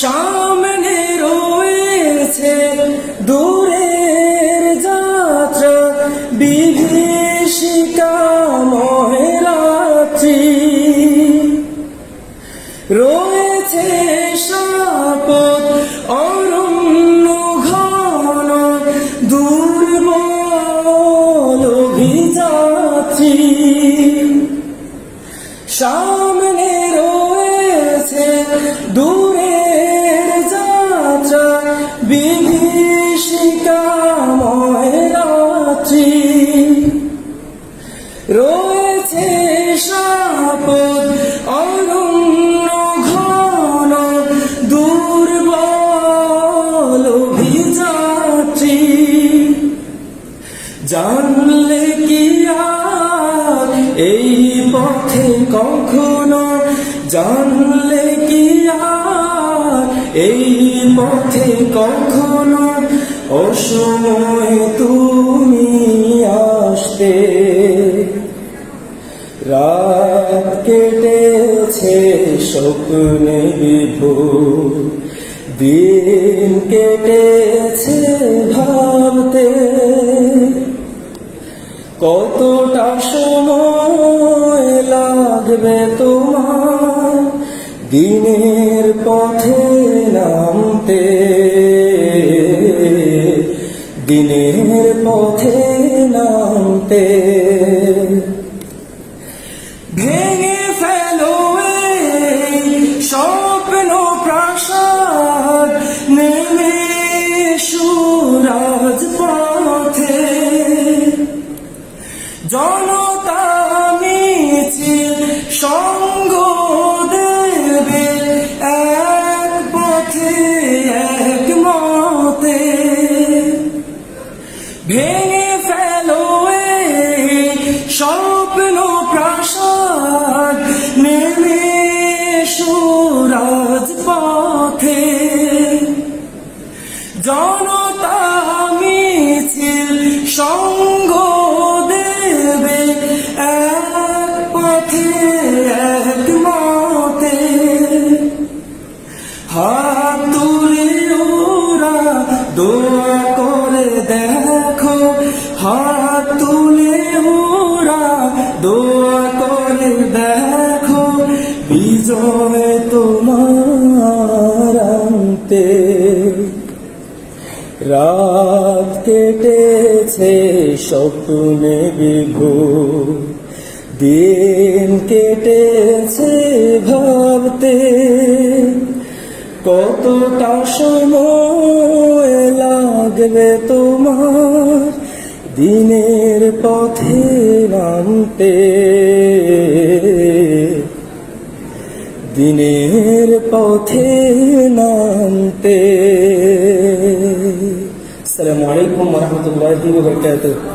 সামনে রয়েছে দূরের যাত্রা, বিভীষিকা মহেরাত্রি। রয়েছে সাপদ অরণ্য ঘন, দুর্বল অভিযাত্রী। সামনে রয়েছে দূরের বিভীষিকা ময়রাত্রি রয়েছে সাপদ অরণ্য ঘন, দুর্বল অভিযাত্রী। জানলে কি আর এই পথে কখনো? জানলে কি আর এই পথে কখনো? অসময় তুমি আসতে। রাত কেটেছে স্বপ্নে বিভোর। দিন কেটেছে ভাবতে কতটা সময় লাগবে তোমার? দিনের পথে নামতে। দিনের পথে নামতে। ভেঙে ফেলো স্বপ্ন প্রাসাদ নেমে সুরাজ পথে জনতা ভেঙে ফেলো স্বপ্ন প্রাসাদ, নেমে সুরাজ পথে জনতা মিছিল সঙ্গ দেবে এক পথে, এক মতে। হাত তুলে ওরা দোয়া করে দেখো দেখো, বিজয় তোমার আনতে। রাত কেটেছে স্বপ্নে বিভোর দিন কেটেছে ভাবতে। কতটা সময় লাগবে তোমার দিনের পথে নামতে? দিনের পথে নামতে। আসসালামু আলাইকুম রহমতুল্লাহি ওয়া বারাকাতুহু।